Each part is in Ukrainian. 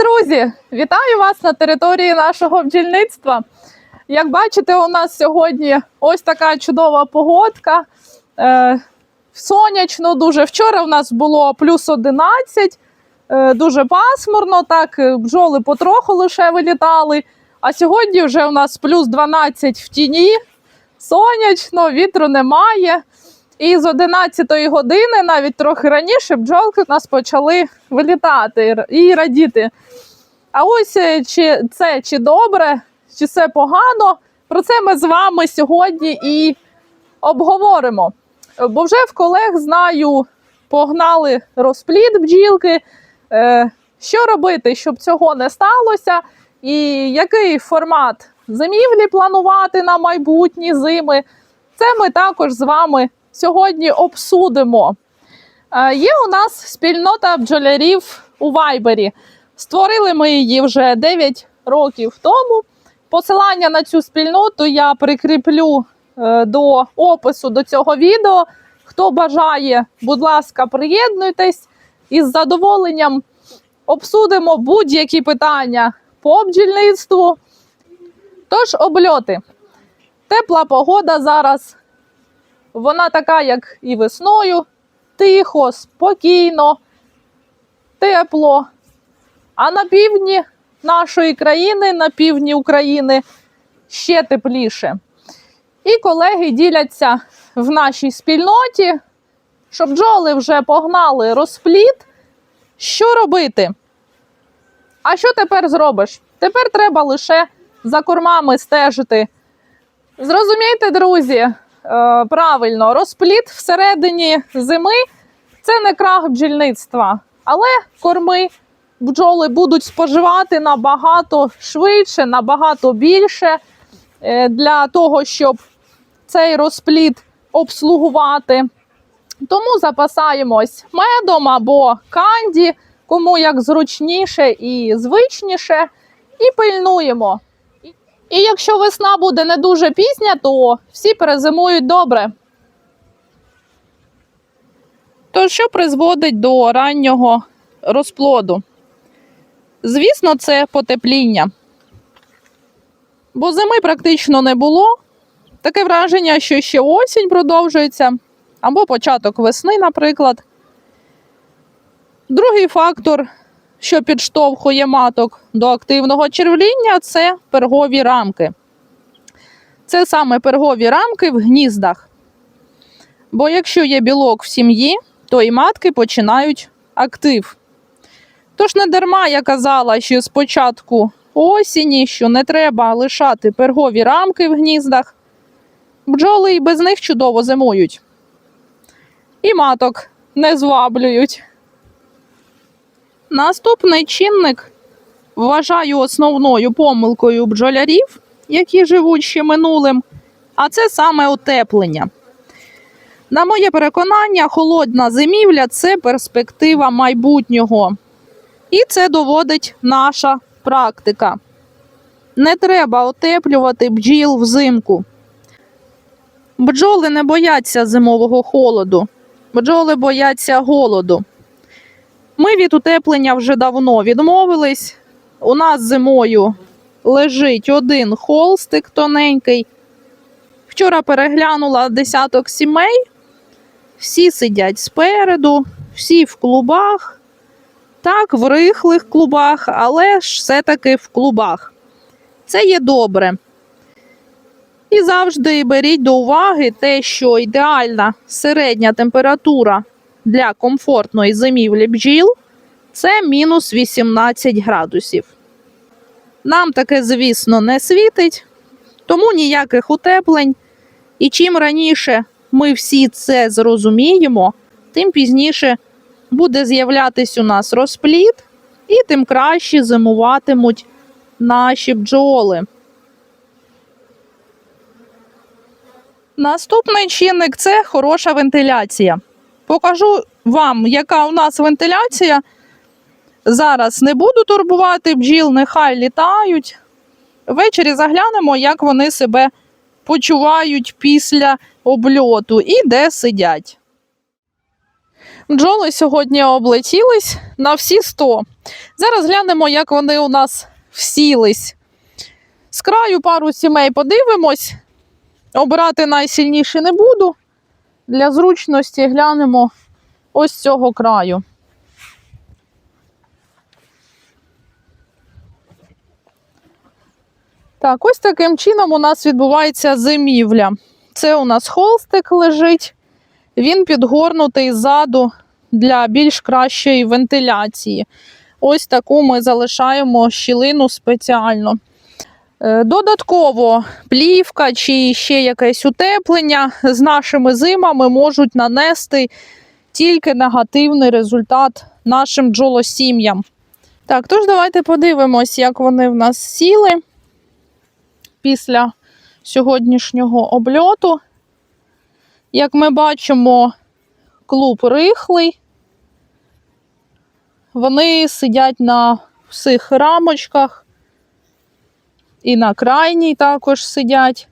друзі! Вітаю вас на території нашого бджільництва. Як бачите, у нас сьогодні ось така чудова погодка. Е, сонячно дуже. Вчора у нас було плюс 11, е, дуже пасмурно, так, е, бджоли потроху лише вилітали. А сьогодні вже у нас плюс 12 в тіні, сонячно, вітру немає. І з 11 години, навіть трохи раніше, бджолки у нас почали вилітати і радіти. А ось е, чи це чи добре, чи це погано, про це ми з вами сьогодні і обговоримо. Бо вже в колег знаю, погнали розплід бджілки. Е, Що робити, щоб цього не сталося, і який формат зимівлі планувати на майбутні зими. Це ми також з вами сьогодні обсудимо. Е, Є у нас спільнота бджолярів у Вайбері. Створили ми її вже 9 років тому. Посилання на цю спільноту я прикріплю е, до опису до цього відео. Хто бажає, будь ласка, приєднуйтесь із задоволенням обсудимо будь-які питання по бджільництву. Тож, обльоти. Тепла погода зараз. Вона така, як і весною. Тихо, спокійно, тепло. А на півдні нашої країни, на півдні України ще тепліше. І колеги діляться в нашій спільноті, що бджоли вже погнали розпліт. Що робити? А що тепер зробиш? Тепер треба лише за кормами стежити. Зрозумійте, друзі, правильно, розпліт всередині зими це не крах бджільництва, але корми бджоли будуть споживати набагато швидше, набагато більше е, для того, щоб цей розпліт обслугувати. Тому запасаємось медом або канді, кому як зручніше і звичніше, і пильнуємо. І- якщо весна буде не дуже пізня, то всі перезимують добре. То що призводить до раннього розплоду? Звісно, це потепління. Бо зими практично не було. Таке враження, що ще осінь продовжується, або початок весни, наприклад. Другий фактор, що підштовхує маток до активного червління, це пергові рамки. Це саме пергові рамки в гніздах. Бо якщо є білок в сім'ї, то і матки починають актив. Тож не дарма я казала, що спочатку осені, що не треба лишати пергові рамки в гніздах. Бджоли і без них чудово зимують. І маток не зваблюють. Наступний чинник вважаю основною помилкою бджолярів, які живуть ще минулим, а це саме утеплення. На моє переконання, холодна зимівля це перспектива майбутнього. І це доводить наша практика. Не треба утеплювати бджіл взимку. Бджоли не бояться зимового холоду, бджоли бояться голоду. Ми від утеплення вже давно відмовились. У нас зимою лежить один холстик тоненький. Вчора переглянула десяток сімей. Всі сидять спереду, всі в клубах. Так, в рихлих клубах, але ж все-таки в клубах. Це є добре. І завжди беріть до уваги те, що ідеальна середня температура для комфортної зимівлі бджіл це мінус 18 градусів. Нам таке, звісно, не світить, тому ніяких утеплень. І чим раніше ми всі це зрозуміємо, тим пізніше буде з'являтись у нас розплід, і тим краще зимуватимуть наші бджоли. Наступний чинник це хороша вентиляція. Покажу вам, яка у нас вентиляція. Зараз не буду турбувати бджіл, нехай літають. Ввечері заглянемо, як вони себе почувають після обльоту і де сидять. Бджоли сьогодні облетілись на всі 100. Зараз глянемо, як вони у нас всілись. З краю пару сімей подивимось. Обирати найсильніші не буду. Для зручності глянемо ось цього краю. Так, ось таким чином у нас відбувається зимівля. Це у нас холстик лежить, він підгорнутий ззаду для більш кращої вентиляції. Ось таку ми залишаємо щілину спеціально. Е, Додатково плівка чи ще якесь утеплення з нашими зимами можуть нанести тільки негативний результат нашим бджолосім'ям. Так, тож давайте подивимось, як вони в нас сіли після сьогоднішнього обльоту. Як ми бачимо, клуб рихлий. Вони сидять на всіх рамочках. І на крайній також сидять.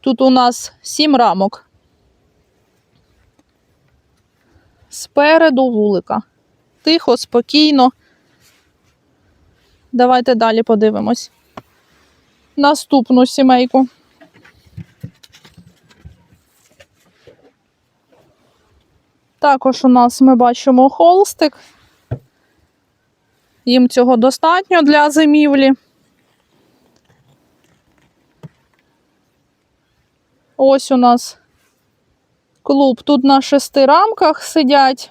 Тут у нас сім рамок. Спереду вулика. Тихо, спокійно. Давайте далі подивимось. Наступну сімейку. Також у нас ми бачимо холстик. Їм цього достатньо для зимівлі. Ось у нас клуб. Тут на шести рамках сидять.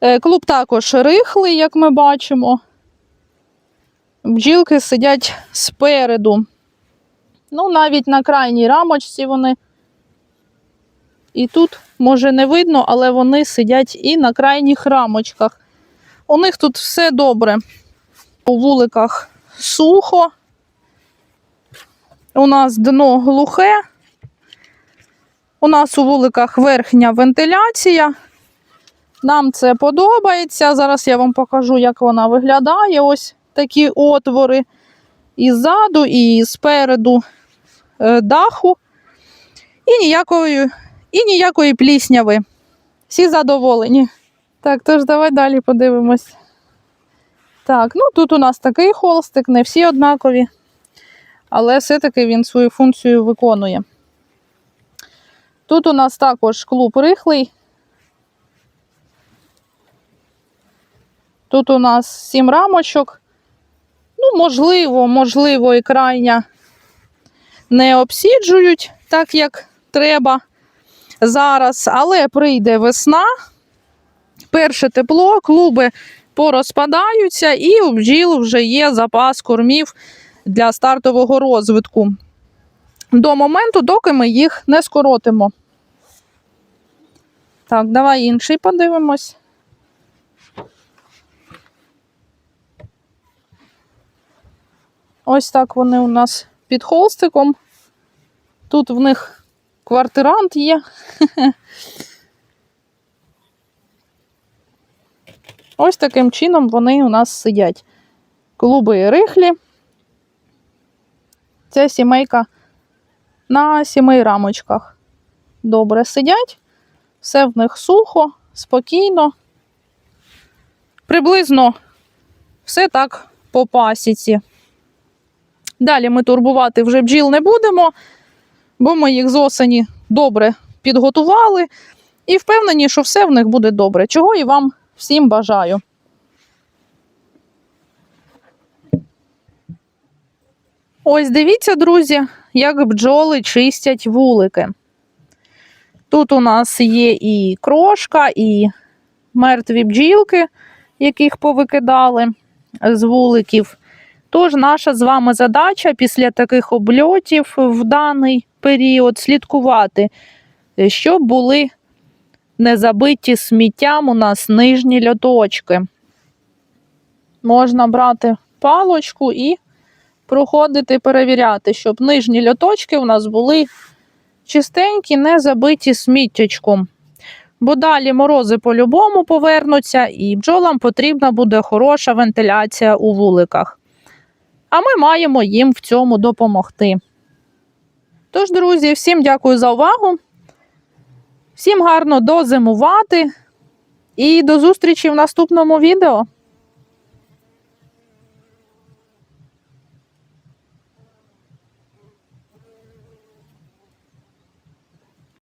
Е, Клуб також рихлий, як ми бачимо. Бджілки сидять спереду. Ну, навіть на крайній рамочці вони. І тут, може, не видно, але вони сидять і на крайніх рамочках. У них тут все добре. У вуликах сухо. У нас дно глухе. У нас у вуликах верхня вентиляція. Нам це подобається. Зараз я вам покажу, як вона виглядає. Ось такі отвори і ззаду, і спереду е, даху. І ніякої, і ніякої плісняви. Всі задоволені. Так, тож давай далі подивимось. Так, ну тут у нас такий холстик, не всі однакові, але все-таки він свою функцію виконує. Тут у нас також клуб рихлий. Тут у нас сім рамочок. Ну, можливо, можливо, і крайня не обсіджують так, як треба зараз, але прийде весна, перше тепло, клуби порозпадаються, і у бджіл вже є запас кормів для стартового розвитку. До моменту, доки ми їх не скоротимо. Так, давай інший подивимось. Ось так вони у нас під холстиком. Тут в них квартирант є. Ось таким чином вони у нас сидять. Клуби рихлі. Ця сімейка на сімей рамочках. Добре сидять, все в них сухо, спокійно. Приблизно все так по пасіці. Далі ми турбувати вже бджіл не будемо, бо ми їх з осені добре підготували і впевнені, що все в них буде добре. Чого і вам всім бажаю. Ось дивіться, друзі, як бджоли чистять вулики. Тут у нас є і крошка, і мертві бджілки, яких повикидали з вуликів. Тож наша з вами задача після таких обльотів в даний період слідкувати, щоб були не забиті сміттям у нас нижні льоточки. Можна брати палочку і проходити, перевіряти, щоб нижні льоточки у нас були чистенькі, не забиті сміттячком. Бо далі морози по-любому повернуться, і бджолам потрібна буде хороша вентиляція у вуликах. А ми маємо їм в цьому допомогти. Тож, друзі, всім дякую за увагу. Всім гарно дозимувати і до зустрічі в наступному відео.